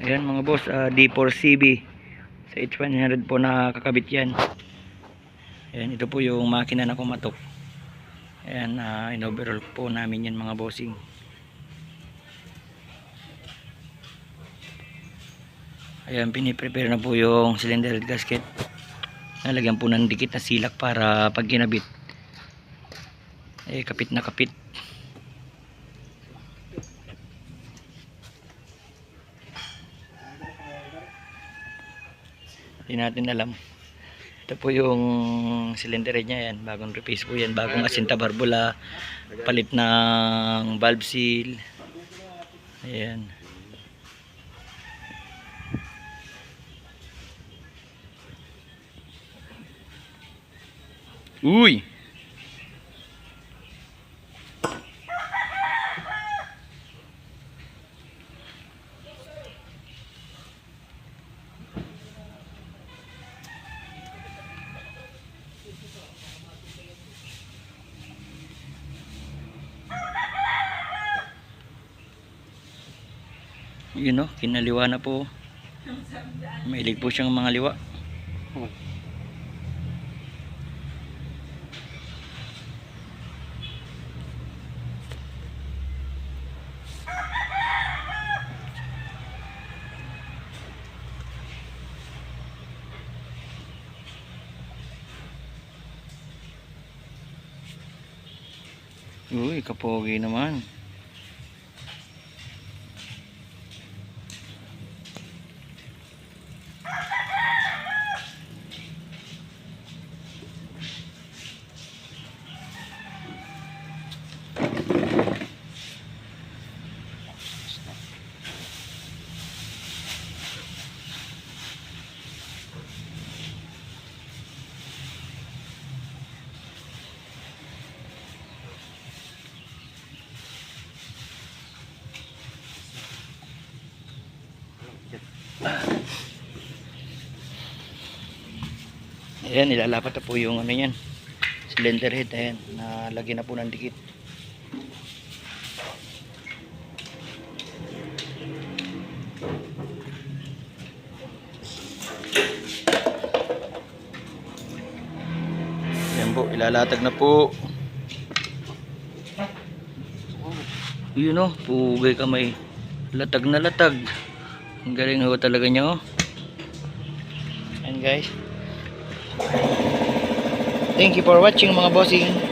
Ayan mga boss, ah, D4CB. Sa H100 po nakakabit yan. Ayan, ito po yung makina na kumatok. Ayan, uh, in-overall po namin yan mga bossing. Ayan, piniprepare na po yung cylinder gasket. Nalagyan po ng dikit na silak para pag kinabit. Eh, kapit na kapit. Hindi natin alam. Ito po yung cylinder niya yan. Bagong replace po yan. Bagong asinta barbula. Palit ng valve seal. Ayan. Uy! Yun no, kinaliwa na po. Mailig po siyang mga liwa. Uy, kapogi naman. Ayan, ilalapat na po yung ano yan. Cylinder head, ayan. Nalagyan na po ng dikit. Ayan po, ilalatag na po. Yun o, pugay kamay. Latag na latag. Ang galing ho talaga niya oh. Ayan guys. Thank you for watching mga bossing.